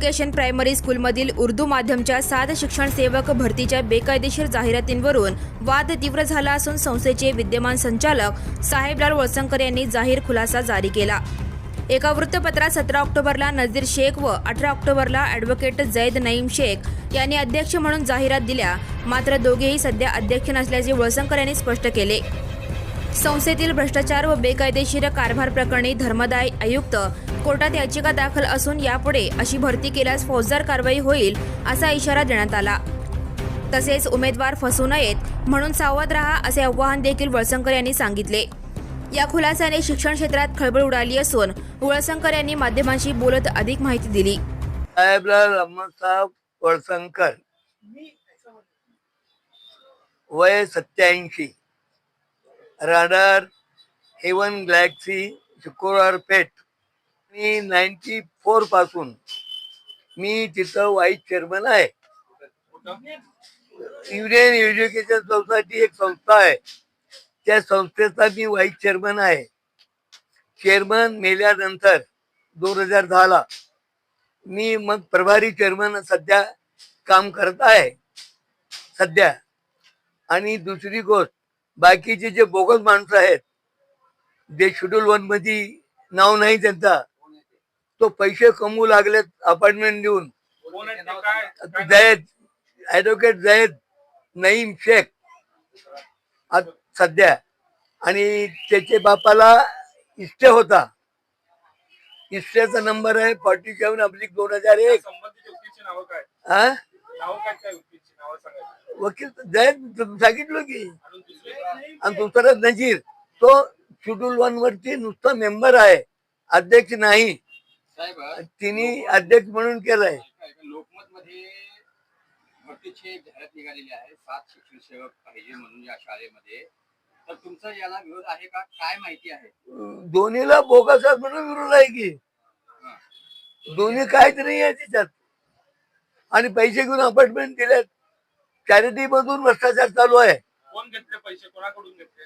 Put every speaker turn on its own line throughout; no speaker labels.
Education primary स्कूलमधील उर्दू माध्यमच्या सात शिक्षण सेवक भरतीच्या बेकायदेशीर जाहिरातींवरून वाद तीव्र झाला असून संस्थेचे विद्यमान संचालक साहेबलाल वळसंकर यांनी जाहीर खुलासा जारी केला. एका वृत्तपत्रात सतरा ऑक्टोबरला नजीर शेख व अठरा ऑक्टोबरला ॲडव्होकेट जैद नईम शेख यांनी अध्यक्ष म्हणून जाहिरात दिल्या. मात्र दोघेही सध्या अध्यक्ष नसल्याचे वळसंकर यांनी स्पष्ट केले. संस्थेतील भ्रष्टाचार व बेकायदेशीर कारभार प्रकरणी धर्मदाय आयुक्त कोर्टात याचिका दाखल असून यापुढे अशी भरती केल्यास फौजदार कारवाई होईल असा इशारा देण्यात आला. तसेच उमेदवार फसू नयेत म्हणून सावध रहा असे आवाहन देखील वळसंकर यांनी सांगितले. या खुलासाने शिक्षण क्षेत्रात खळबळ उडाली असून वळसंकर यांनी माध्यमांशी बोलत अधिक माहिती दिली.
वळसंकर. वय सत्याऐंशी राडार हेवन गॅलेक्सी शुक्रवार पेठ. मी नाईन्टी फोरपासून मी तिथं व्हाईस चेअरमन आहे. युनियन एज्युकेशन सोसायटी एक संस्था आहे. त्या संस्थेचा मी व्हाईस चेअरमन आहे. चेअरमन मेल्यानंतर दोन हजार दहाला मी मग प्रभारी चेअरमन सध्या काम करत आहे. सध्या. आणि दुसरी गोष्ट बाकीचे जे बोगस माणसं आहेत जे शेड्यूल वनमध्ये नाव नाही त्यांचा. तो पैसे कमवू लागलेत अपार्टमेंट देऊन. Zayed advocate Zayed Naeem Shaikh. आज सध्या आणि त्याचे बापाला इष्टे होता. इष्टेचा नंबर आहे फॉर्टी सेवन अब्लिक दोन हजार एक. हा? वकील जयद सांगितलं की.
आणि दुसरी
नजीर. तो शेड्यूल वन वरती नुसता मेंबर आहे. अध्यक्ष नाही. तिने अध्यक्ष म्हणून केलाय.
लोकमत मध्ये भरतीची जाहिरात निघालेली आहे. सात शिक्षण सेवक पाहिजे म्हणून या शाळेमध्ये. तर तुमचा याला विरोध आहे का? काय माहिती आहे?
दोन्हीला बोगस म्हणून विरोध आहे की. दोन्ही नाही आहे त्याच्यात आणि पैसे घेऊन अपार्टमेंट दिलेत चॅरिटी मधून भ्रष्टाचार चालू आहे.
कोण घेतले पैसे? कोणाकडून घेतले?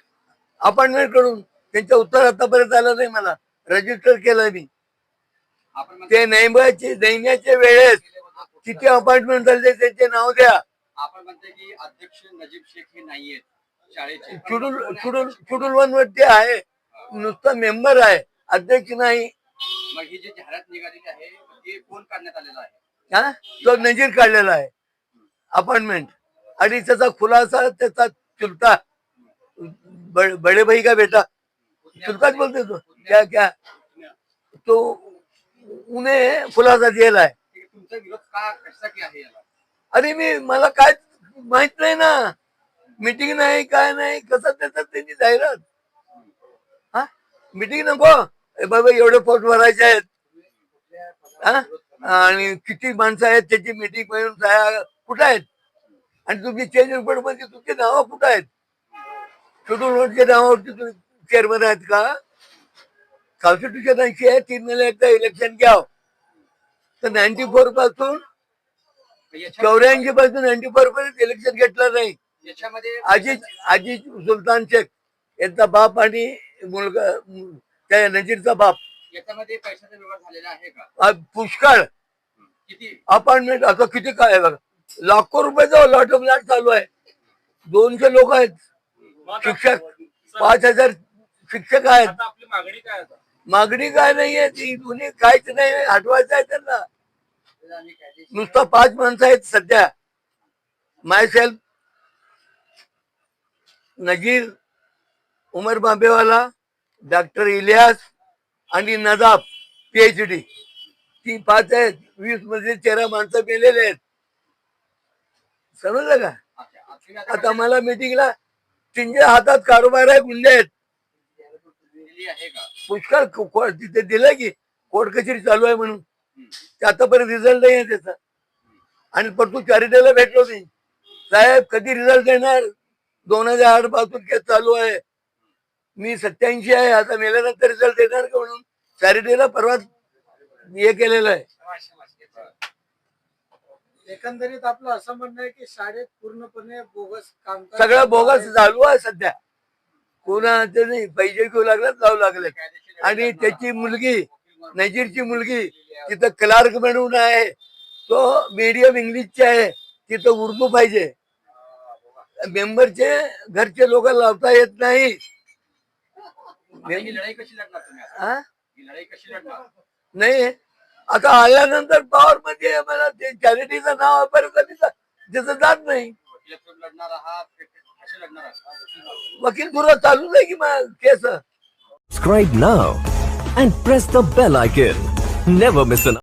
अपार्टमेंटकडून. त्यांचं उत्तर आतापर्यंत आलं नाही मला. रजिस्टर केलं मी. ते नेमच्या नेमण्याच्या वेळेस किती अपार्टमेंट झाले त्यांचे नाव द्या.
आपण म्हणते की अध्यक्ष नजीब शेख हे नाहीयेत. शाळेचे
वन वरती आहे? नुसता मेंबर आहे. अध्यक्ष नाही.
मग ही जी जाहिरात निघालेली आहे ते कोण काढण्यात आलेलं आहे?
हा? तो नजीर काढलेला आहे. अपार्टमेंट आणि त्याचा खुलासा त्याचा चुलता. बडे भाई का बेटा? चुलताच बोलते तो. क्या क्या? तो उन्हें खुलासा दिला आहे.
ठीक आहे, तुमचा विरोध का कशासाठी आहे याला?
अरे मी मला काय माहीत नाही ना. मीटिंग नाही काय नाही कसं देतात त्यांनी जाहिरात? हा? मीटिंग नको. ए बाबा एवढे पोट भरायचे आहेत. हा? आणि किती माणसं आहेत त्याची मीटिंग मिळून कुठं आहेत? आणि तुमची चेंज रिपोर्टमध्ये तुमची नावं कुठं आहेत? शेड्यूल रोडच्या नावावरती तुम्ही चेअरमन आहेत का? कॉन्स्टिट्यूशन ऐंशी आहे तीन महिने एकदा इलेक्शन घ्याव. तर नाईन्टी
फोरपासून
चौऱ्याऐंशी पासून नाईन्टी फोर पर्यंत इलेक्शन घेतलं नाही. अजित अजित सुलतान शेख यांचा बाप आणि मुलगा त्या नजीरचा बाप.
याच्यामध्ये पैशाचा व्यवहार झालेला आहे का?
पुष्कळ.
किती?
अपार्टमेंट आता किती काय बघा. लाखो रुपयाचा लॉट ऑफ लॉट चालू आहे. दोनशे लोक आहेत. शिक्षक पाच हजार शिक्षक आहेत.
आपली मागणी काय
मागणी काय नाहीये ती दोन्ही काहीच नाही हटवायचं आहे त्यांना. नुसतं पाच माणसं आहेत सध्या. Myself Nazir Umar Bambewala doctor Ilyas आणि नदाब पीएच डी ती पाच आहेत. वीसमध्ये तेरा माणसं गेलेले आहेत. समजलं का?
आता
मला मीटिंगला त्यांच्या हातात कारोबार आहे गुंडे आहेत.
का
पुष्कळ तिथे दिलं की कोर्ट कचेरी चालू आहे म्हणून. आतापर्यंत रिझल्ट नाही आहे त्याचा. आणि पण तू चॅरिटीला भेटलो नाही. साहेब कधी रिझल्ट देणार? दोन हजार आठपासून केस चालू आहे. मी सत्याऐंशी आहे. आता मेल्यानंतर रिझल्ट देणार का म्हणून? चॅरिटीला परवा हे केलेलं आहे.
एकंदरीत आपलं असं म्हणणं आहे की शाळेत पूर्णपणे बोगस काम
सगळं बोगस चालू आहे सध्या. कोणाचं नाही पैसे घेऊ लागले जाऊ लागले आणि त्याची मुलगी नजीरची मुलगी तिथं क्लार्क म्हणून आहे. तो मीडियम इंग्लिशचे आहे. तिथं उर्दू पाहिजे. मेंबरचे घरचे लोक लावता येत नाही. नाही. आता आल्यानंतर पॉवर मध्ये मला. ते चॅरिटीचं नाव वापरत तिथं जात नाही.
वकिलातून लढणार आहात कशी लढणार आहात
वकील पुरा चालू आहे की मग केस
now and press the bell icon. Never miss an